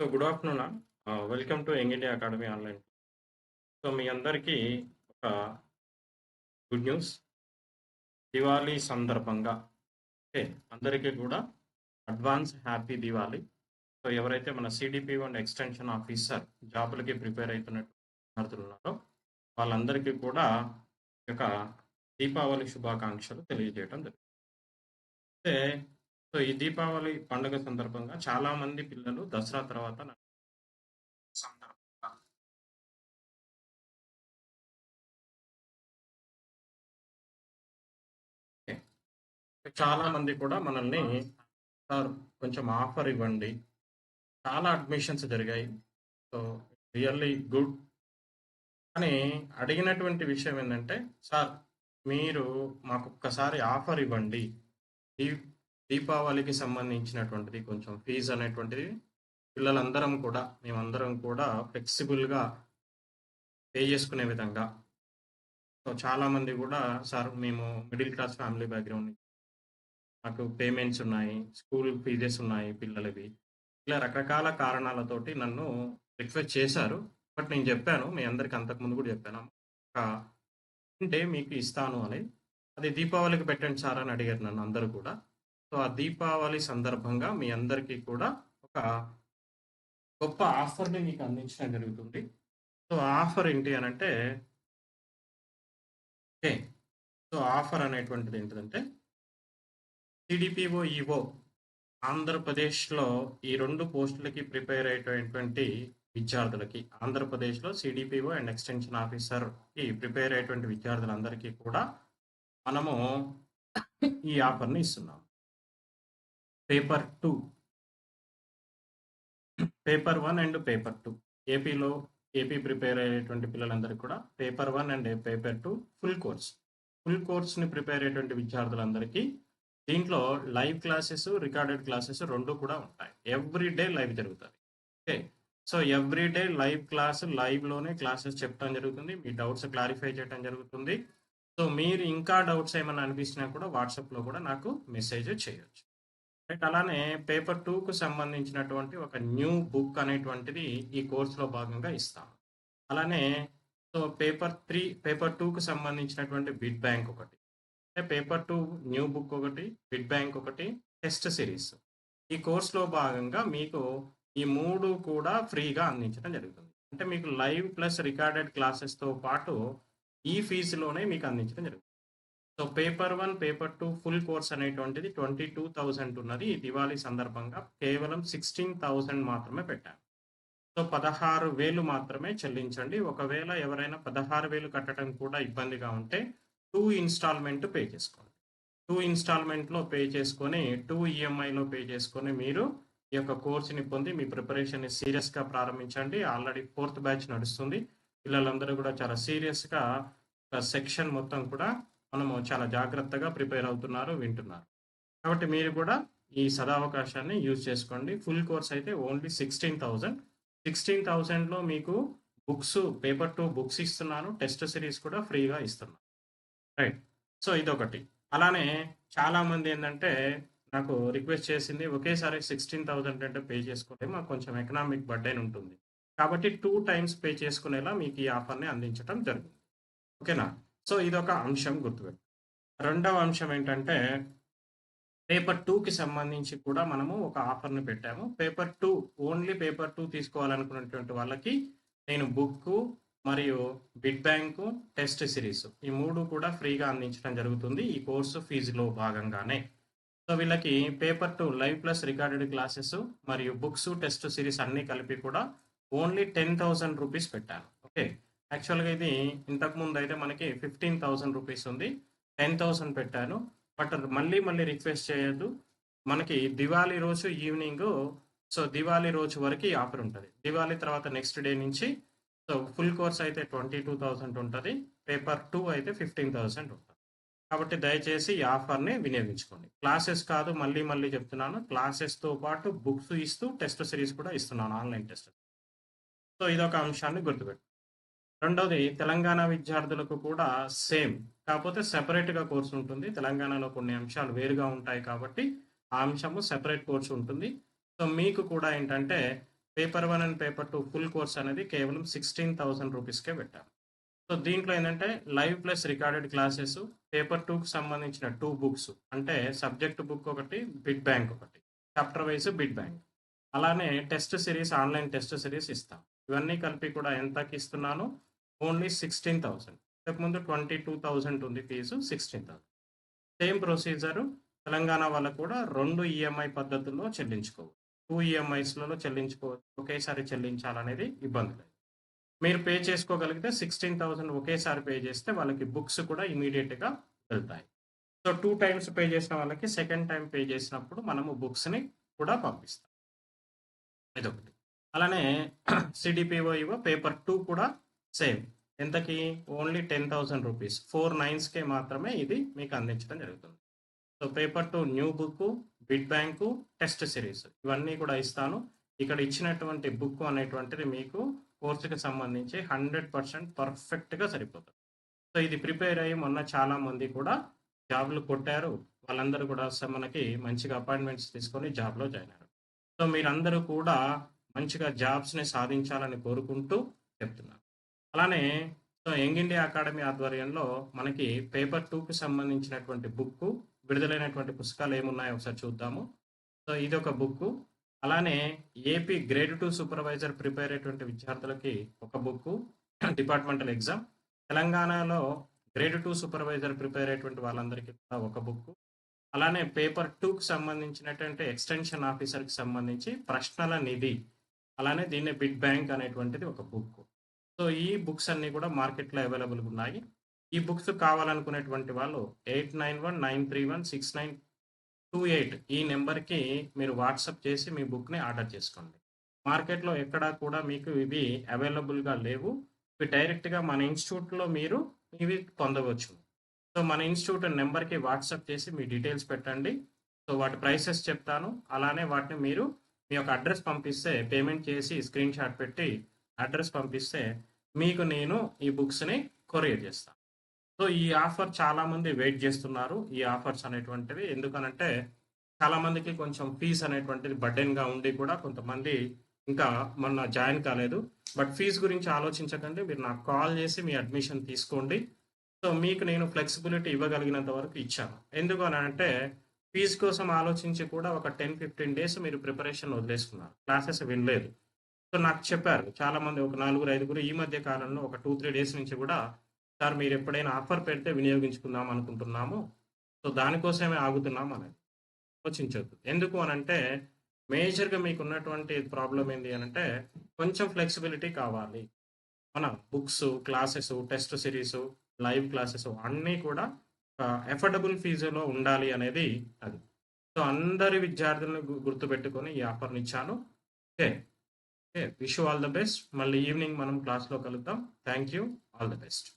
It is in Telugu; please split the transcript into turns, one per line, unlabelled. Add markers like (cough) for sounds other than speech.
So good afternoon welcome to young India academy online. So మీ అందరికీ ఒక గుడ్ న్యూస్. దివాళీ సందర్భంగా ఓకే. అందరికీ కూడా అడ్వాన్స్ హ్యాపీ దివాళీ. సో ఎవరైతే మన సిడిపి అండ్ ఎక్స్‌టెన్షన్ ఆఫీసర్ జాబ్‌లకి ప్రిపేర్ అవుతున్నట్టు విద్యార్థులు ఉన్నారో వాళ్ళందరికీ కూడా ఒక దీపావళి శుభాకాంక్షలు తెలియజేయడం జరుగుతుంది. అయితే సో ఈ దీపావళి పండుగ సందర్భంగా చాలా మంది పిల్లలు దసరా తర్వాత సందర్భంగా చాలా మంది కూడా మనల్ని సార్ కొంచెం ఆఫర్ ఇవ్వండి. చాలా అడ్మిషన్స్ జరిగాయి. So really good. అని అడిగినటువంటి విషయం ఏంటంటే సార్ మీరు మాకు ఒక్కసారి ఆఫర్ ఇవ్వండి. ఈ దీపావళికి సంబంధించినటువంటిది కొంచెం ఫీజ్ అనేటువంటిది పిల్లలందరం కూడా మేమందరం కూడా ఫ్లెక్సిబుల్‌గా పే చేసుకునే విధంగా సో చాలామంది కూడా సార్ మేము మిడిల్ క్లాస్ ఫ్యామిలీ బ్యాక్‌గ్రౌండ్ మాకు పేమెంట్స్ ఉన్నాయి. స్కూల్ ఫీజెస్ ఉన్నాయి పిల్లలవి. ఇలా రకరకాల కారణాలతోటి నన్ను రిక్వెస్ట్ చేశారు. బట్ నేను చెప్పాను. మీ అందరికి అంతకుముందు కూడా చెప్పాను. అంటే మీకు ఇస్తాను అని. అది దీపావళికి పెట్టండి సార్ అని అడిగారు నన్ను అందరూ కూడా. సో ఆ దీపావళి సందర్భంగా మీ అందరికీ కూడా ఒక గొప్ప ఆఫర్‌ని మీకు అందించడం జరుగుతుంది. సో ఆఫర్ ఏంటి అనంటే ఓకే. సో ఆఫర్ అనేటువంటిది ఏంటిదంటే సీడీపీఓ, ఈఓ ఆంధ్రప్రదేశ్‌లో ఈ రెండు పోస్టులకి ప్రిపేర్ అయ్యేటటువంటి విద్యార్థులకి ఆంధ్రప్రదేశ్‌లో సిడిపిఓ అండ్ ఎక్స్‌టెన్షన్ ఆఫీసర్‌కి ప్రిపేర్ అయ్యేటువంటి విద్యార్థులందరికీ కూడా మనము ఈ ఆఫర్‌ని ఇస్తున్నాం. Paper two paper one and paper two ఏపీలో ఏపీ ప్రిపేర్ అయ్యేటువంటి పిల్లలందరికీ కూడా paper one and paper two full course. Full కోర్స్‌ని prepare అయ్యేటువంటి విద్యార్థులందరికీ దీంట్లో లైవ్ క్లాసెస్, రికార్డెడ్ క్లాసెస్ రెండు కూడా ఉంటాయి. ఎవ్రీ డే లైవ్ జరుగుతుంది okay. So every day live class లైవ్‌లోనే క్లాసెస్ చెప్పడం జరుగుతుంది. మీ డౌట్స్ క్లారిఫై చేయడం జరుగుతుంది. సో మీరు ఇంకా డౌట్స్ ఏమైనా అనిపించినా కూడా వాట్సాప్‌లో కూడా నాకు మెసేజ్ చేయొచ్చు. రైట్. అలానే పేపర్ టూకు సంబంధించినటువంటి ఒక న్యూ బుక్ అనేటువంటిది ఈ కోర్స్‌లో భాగంగా ఇస్తాము. అలానే సో పేపర్ త్రీ పేపర్ టూకు సంబంధించినటువంటి బిడ్ బ్యాంక్ ఒకటి. అంటే పేపర్ టూ న్యూ బుక్ ఒకటి, బిడ్ బ్యాంక్ ఒకటి, టెస్ట్ సిరీస్. ఈ కోర్స్‌లో భాగంగా మీకు ఈ మూడు కూడా ఫ్రీగా అందించడం జరుగుతుంది. అంటే మీకు లైవ్ ప్లస్ రికార్డెడ్ క్లాసెస్‌తో పాటు ఈ ఫీజులోనే మీకు అందించడం జరుగుతుంది. So paper one paper two full course అనేటువంటిది 22,000 ఉన్నది. ఈ దివాళీ సందర్భంగా కేవలం 16,000 మాత్రమే పెట్టాను. సో 16,000 మాత్రమే చెల్లించండి. ఒకవేళ ఎవరైనా 16,000 కట్టడం కూడా ఇబ్బందిగా ఉంటే టూ ఇన్‌స్టాల్‌మెంట్ పే చేసుకోండి. టూ ఇన్‌స్టాల్‌మెంట్‌లో పే చేసుకొని టూ ఈఎంఐలో పే చేసుకొని మీరు ఈ యొక్క కోర్స్‌ని పొంది మీ ప్రిపరేషన్‌ని సీరియస్‌గా ప్రారంభించండి. ఆల్రెడీ ఫోర్త్ బ్యాచ్ నడుస్తుంది. పిల్లలందరూ కూడా చాలా సీరియస్‌గా సెక్షన్ మొత్తం కూడా మనము చాలా జాగ్రత్తగా ప్రిపేర్ అవుతున్నారు, వింటున్నారు. కాబట్టి మీరు కూడా ఈ సదావకాశాన్ని యూజ్ చేసుకోండి. ఫుల్ కోర్స్ అయితే ఓన్లీ 16,000 16,000లో మీకు బుక్స్ పేపర్ టూ బుక్స్ ఇస్తున్నాను. టెస్ట్ సిరీస్ కూడా ఫ్రీగా ఇస్తున్నాను. రైట్. సో ఇదొకటి. అలానే చాలామంది ఏంటంటే నాకు రిక్వెస్ట్ చేసింది ఒకేసారి 16,000 అంటే పే చేసుకోలేము. మాకు కొంచెం ఎకనామిక్ బర్డెన్ ఉంటుంది. కాబట్టి టూ టైమ్స్ పే చేసుకునేలా మీకు ఈ ఆఫర్‌ని అందించడం జరుగుతుంది. ఓకేనా? సో ఇదొక అంశం గుర్తుపెట్టు. రెండవ అంశం ఏంటంటే పేపర్ టూకి సంబంధించి కూడా మనము ఒక ఆఫర్‌ని పెట్టాము. Paper two only paper two తీసుకోవాలనుకున్నటువంటి వాళ్ళకి నేను బుక్కు మరియు బిడ్ బ్యాంకు, టెస్ట్ సిరీస్ ఈ మూడు కూడా ఫ్రీగా అందించడం జరుగుతుంది. ఈ కోర్సు ఫీజులో భాగంగానే. సో వీళ్ళకి paper two live plus recorded classes మరియు బుక్స్, టెస్ట్ సిరీస్ అన్నీ కలిపి కూడా ఓన్లీ 10,000 రూపీస్ పెట్టాను. ఓకే. యాక్చువల్‌గా ఇది ఇంతకుముందు అయితే మనకి 15,000 రూపీస్ ఉంది. 10,000 పెట్టాను. బట్ మళ్ళీ మళ్ళీ రిక్వెస్ట్ చేయొద్దు. మనకి దివాళీ రోజు ఈవినింగ్ సో దివాళీ రోజు వరకు ఈ ఆఫర్ ఉంటుంది దివాళీ తర్వాత నెక్స్ట్ డే నుంచి సో ఫుల్ కోర్స్ అయితే ట్వంటీ టూ థౌసండ్ ఉంటుంది పేపర్ టూ అయితే ఫిఫ్టీన్ థౌసండ్ ఉంటుంది కాబట్టి దయచేసి ఈ ఆఫర్‌ని వినియోగించుకోండి. క్లాసెస్ కాదు మళ్ళీ మళ్ళీ చెప్తున్నాను. క్లాసెస్‌తో పాటు బుక్స్ ఇస్తూ టెస్ట్ సిరీస్ కూడా ఇస్తున్నాను ఆన్‌లైన్ టెస్ట్. సో ఇదొక అంశాన్ని గుర్తుపెట్టు. రెండోది తెలంగాణ విద్యార్థులకు కూడా సేమ్. కాకపోతే సెపరేట్‌గా కోర్స్ ఉంటుంది. తెలంగాణలో కొన్ని అంశాలు వేరుగా ఉంటాయి కాబట్టి ఆ అంశము సెపరేట్ కోర్స్ ఉంటుంది. సో మీకు కూడా ఏంటంటే paper one and paper two full course అనేది కేవలం సిక్స్టీన్ థౌసండ్ రూపీస్కే పెట్టాను సో దీంట్లో ఏంటంటే live plus recorded classes paper టూకి సంబంధించిన టూ బుక్స్ అంటే సబ్జెక్ట్ బుక్ ఒకటి బిడ్ బ్యాంక్ ఒకటి చాప్టర్ వైజ్ బిడ్ బ్యాంక్ అలానే test series online test series ఇస్తాం ఇవన్నీ కలిపి కూడా ఎంతకి ఇస్తున్నాను ఓన్లీ సిక్స్టీన్ థౌసండ్. ఇంతకుముందు ట్వంటీ టూ థౌసండ్ ఉంది fee sixteen thousand. Same procedure Telangana వాళ్ళకు కూడా రెండు ఈఎంఐ పద్ధతుల్లో చెల్లించుకోవచ్చు. టూ ఈఎంఐస్లలో చెల్లించుకోవచ్చు ఒకేసారి చెల్లించాలనేది ఇబ్బంది లేదు మీరు పే చేసుకోగలిగితే సిక్స్టీన్ థౌసండ్ ఒకేసారి పే చేస్తే వాళ్ళకి బుక్స్ కూడా ఇమీడియట్గా వెళ్తాయి. సో టూ టైమ్స్ పే చేసిన వాళ్ళకి సెకండ్ టైం పే చేసినప్పుడు మనము బుక్స్ని కూడా పంపిస్తాం. ఇదొకటి. అలానే (clears throat) సిడిపిఓ ఇవో పేపర్ టూ కూడా సేమ్. ఎంతకి? Only ten thousand rupees. Four నైన్స్కే మాత్రమే ఇది మీకు అందించడం జరుగుతుంది. So paper two new book bit bank test series. ఇవన్నీ కూడా ఇస్తాను. ఇక్కడ ఇచ్చినటువంటి బుక్ అనేటువంటిది మీకు కోర్సుకి సంబంధించి హండ్రెడ్ పర్సెంట్ పర్ఫెక్ట్గా సరిపోతుంది. సో ఇది ప్రిపేర్ అయ్యి మొన్న చాలా మంది కూడా జాబ్లు కొట్టారు. వాళ్ళందరూ కూడా స- మనకి మంచిగా అపాయింట్మెంట్స్ తీసుకొని జాబ్లో జాయిన్ అయ్యారు. సో మీరందరూ కూడా మంచిగా జాబ్స్ని సాధించాలని కోరుకుంటూ చెప్తున్నాను. అలానే సో యంగ్ ఇండియా అకాడమీ ఆధ్వర్యంలో మనకి పేపర్ టూకి సంబంధించినటువంటి బుక్ విడుదలైనటువంటి పుస్తకాలు ఏమున్నాయో ఒకసారి చూద్దాము. సో ఇది ఒక బుక్ అలానే AP grade two supervisor prepare అయ్యేటువంటి విద్యార్థులకి ఒక బుక్ డిపార్ట్మెంటల్ ఎగ్జామ్. తెలంగాణలో గ్రేడ్ టూ సూపర్వైజర్ ప్రిపేర్ అయ్యేటువంటి వాళ్ళందరికీ కూడా ఒక బుక్ అలానే పేపర్ టూకి సంబంధించినటువంటి ఎక్స్టెన్షన్ ఆఫీసర్కి సంబంధించి ప్రశ్నల నిధి. అలానే దీన్ని బిడ్ బ్యాంక్ అనేటువంటిది ఒక బుక్ సో ఈ బుక్స్ అన్ని కూడా మార్కెట్లో అవైలబుల్గా ఉన్నాయి. ఈ బుక్స్ కావాలనుకునేటువంటి వాళ్ళు eight nine one nine three one six nine two eight ఈ నెంబర్కి మీరు వాట్సాప్ చేసి మీ బుక్ని ఆర్డర్ చేసుకోండి. మార్కెట్లో ఎక్కడా కూడా మీకు ఇవి అవైలబుల్గా లేవు. ఇవి డైరెక్ట్గా మన ఇన్స్టిట్యూట్లో మీరు ఇవి పొందవచ్చు. సో మన ఇన్స్టిట్యూట్ నెంబర్కి వాట్సాప్ చేసి మీ డీటెయిల్స్ పెట్టండి. సో వాటి ప్రైసెస్ చెప్తాను. అలానే వాటిని మీరు మీ యొక్క అడ్రస్ పంపిస్తే పేమెంట్ చేసి స్క్రీన్ షాట్ పెట్టి అడ్రస్ పంపిస్తే మీకు నేను ఈ బుక్స్ని కొరియర్ చేస్తాను సో ఈ ఆఫర్ చాలామంది వెయిట్ చేస్తున్నారు. ఈ ఆఫర్స్ అనేటువంటివి ఎందుకనంటే చాలామందికి కొంచెం ఫీజు అనేటువంటిది బర్డెన్గా ఉండి కూడా కొంతమంది ఇంకా మొన్న జాయిన్ కాలేదు. బట్ ఫీజు గురించి ఆలోచించకండి. మీరు నాకు కాల్ చేసి మీ అడ్మిషన్ తీసుకోండి. సో మీకు నేను ఫ్లెక్సిబిలిటీ ఇవ్వగలిగినంత వరకు ఇచ్చాను. ఎందుకు అని అంటే ఫీజు కోసం ఆలోచించి కూడా ఒక టెన్ ఫిఫ్టీన్ డేస్ మీరు ప్రిపరేషన్ వదిలేసుకున్నారు. క్లాసెస్ వినలేదు. సో నాకు చెప్పారు చాలా మంది ఒక నలుగురు ఐదుగురు ఈ మధ్య కాలంలో ఒక టూ త్రీ డేస్ నుంచి కూడా సార్ మీరు ఎప్పుడైనా ఆఫర్ పెడితే వినియోగించుకుందాం అనుకుంటున్నాము సో దానికోసమే ఆగుతున్నాం అనేది ఆలోచించొద్దు. ఎందుకు అని అంటే మేజర్గా మీకు ఉన్నటువంటి ప్రాబ్లం ఏంటి అని అంటే కొంచెం ఫ్లెక్సిబిలిటీ కావాలి. మన books classes test series live classes అన్నీ కూడా ఎఫర్డబుల్ ఫీజులో ఉండాలి అనేది అది. సో అందరి విద్యార్థులను గు- గుర్తుపెట్టుకొని ఈ ఆఫర్ని ఇచ్చాను. Okay. Wish all the best మళ్ళీ ఈవినింగ్ మనం క్లాస్లో కలుద్దాం. Thank you all the best